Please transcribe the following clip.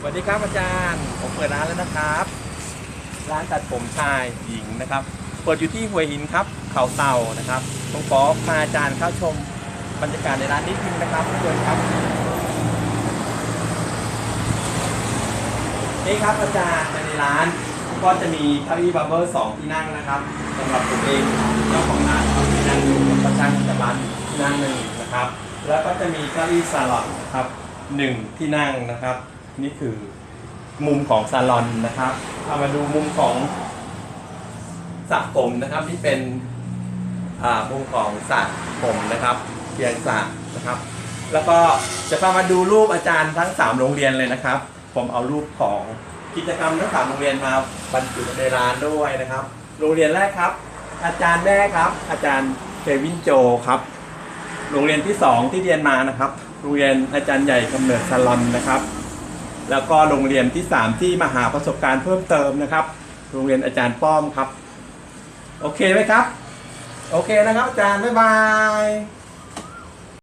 สวัสดีครับอาจารย์ ผมเปิดร้านแล้วนะครับ ร้านตัดผมชายหญิงนะครับ เปิดอยู่ที่หัวหินครับ เขาเต่านะครับผมขอพาอาจารย์เข้าชมบรรยากาศในร้านนิดนึงนะครับทุกคนครับ นี่ครับอาจารย์ในร้านก็จะมีเก้าอี้บับเบิ้ลสองที่นั่งนะครับสำหรับผมเองเจ้าของร้านเอาที่นั่งอยู่แล้วก็ช่างจะร้านที่นั่งหนึ่งนะครับ แล้วก็จะมีเก้าอี้ซาลอนนะครับหนึ่งที่นั่งนะครับ นี่คือมุมของซาลอนนะครับเอามาดูมุมของสระผมนะครับที่เป็นอามุมของสระผมนะครับเพียงสระนะครับ แล้วก็จะพามาดูรูปอาจารย์ทั้ง 3 โรงเรียนเลยนะครับ ผมเอารูปของกิจกรรมทั้ง3โรงเรียนมาบรรจุในร้านด้วยนะครับ โรงเรียนแรกครับ อาจารย์แม่ครับ อาจารย์เควินโจครับ โรงเรียนที่ 2 ที่เรียนมานะครับ โรงเรียนอาจารย์ใหญ่กำเนิดซาลอนนะครับ แล้วก็โรงเรียนที่ 3 ที่มาหาประสบการณ์เพิ่มเติมนะครับ โรงเรียนอาจารย์ป้อมครับ โอเคไหมครับ โอเคนะครับอาจารย์ บ๊ายบาย